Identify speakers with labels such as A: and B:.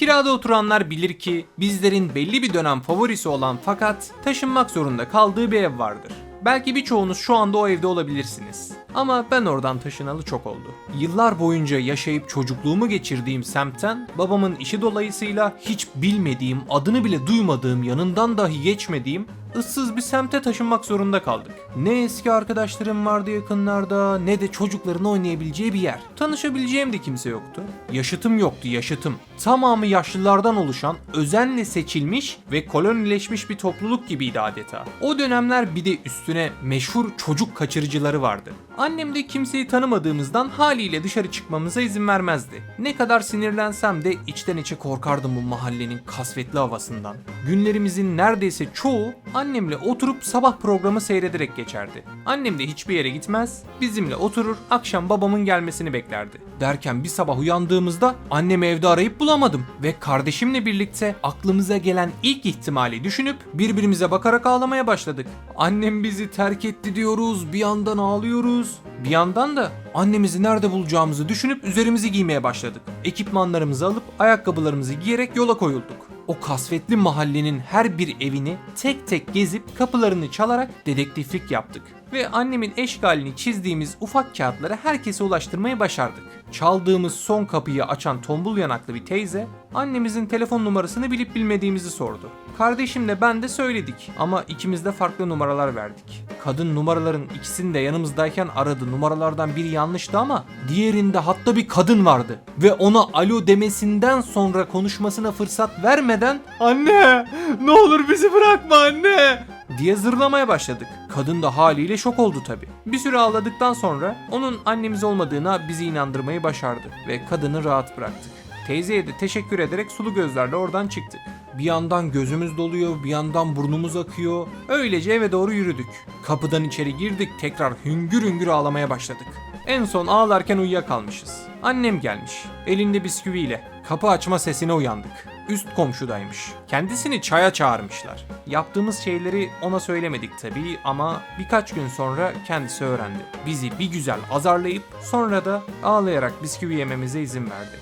A: Kirada oturanlar bilir ki bizlerin belli bir dönem favorisi olan fakat taşınmak zorunda kaldığı bir ev vardır. Belki birçoğunuz şu anda o evde olabilirsiniz. Ama ben oradan taşınalı çok oldu. Yıllar boyunca yaşayıp çocukluğumu geçirdiğim semtten babamın işi dolayısıyla hiç bilmediğim, adını bile duymadığım, yanından dahi geçmediğim ıssız bir semte taşınmak zorunda kaldık. Ne eski arkadaşlarım vardı yakınlarda ne de çocukların oynayabileceği bir yer. Tanışabileceğim de kimse yoktu. Yaşıtım yoktu yaşıtım. Tamamı yaşlılardan oluşan, özenle seçilmiş ve kolonileşmiş bir topluluk gibiydi adeta. O dönemler bir de üstüne meşhur çocuk kaçırıcıları vardı. Annem de kimseyi tanımadığımızdan haliyle dışarı çıkmamıza izin vermezdi. Ne kadar sinirlensem de içten içe korkardım bu mahallenin kasvetli havasından. Günlerimizin neredeyse çoğu annemle oturup sabah programı seyrederek geçerdi. Annem de hiçbir yere gitmez, bizimle oturur, akşam babamın gelmesini beklerdi. Derken bir sabah uyandığımızda annemi evde arayıp bulamadım ve kardeşimle birlikte aklımıza gelen ilk ihtimali düşünüp birbirimize bakarak ağlamaya başladık. Annem bizi terk etti diyoruz, bir yandan ağlıyoruz. Bir yandan da annemizi nerede bulacağımızı düşünüp üzerimizi giymeye başladık. Ekipmanlarımızı alıp ayakkabılarımızı giyerek yola koyulduk. O kasvetli mahallenin her bir evini tek tek gezip kapılarını çalarak dedektiflik yaptık. Ve annemin eşgalini çizdiğimiz ufak kağıtları herkese ulaştırmayı başardık. Çaldığımız son kapıyı açan tombul yanaklı bir teyze annemizin telefon numarasını bilip bilmediğimizi sordu. Kardeşimle ben de söyledik ama ikimiz de farklı numaralar verdik. Kadın numaraların ikisini de yanımızdayken aradı. Numaralardan biri yanlıştı ama diğerinde hatta bir kadın vardı. Ve ona alo demesinden sonra konuşmasına fırsat vermeden Anne ne olur bizi bırakma anne diye zırlamaya başladık. Kadın da haliyle şok oldu tabi. Bir süre ağladıktan sonra onun annemiz olmadığına bizi inandırmayı başardı ve kadını rahat bıraktık. Teyzeye de teşekkür ederek sulu gözlerle oradan çıktık. Bir yandan gözümüz doluyor, bir yandan burnumuz akıyor. Öylece eve doğru yürüdük. Kapıdan içeri girdik, tekrar hüngür hüngür ağlamaya başladık. En son ağlarken uyuyakalmışız. Annem gelmiş, elinde bisküviyle. Kapı açma sesine uyandık. Üst komşudaymış. Kendisini çaya çağırmışlar. Yaptığımız şeyleri ona söylemedik tabii ama birkaç gün sonra kendisi öğrendi. Bizi bir güzel azarlayıp sonra da ağlayarak bisküvi yememize izin verdi.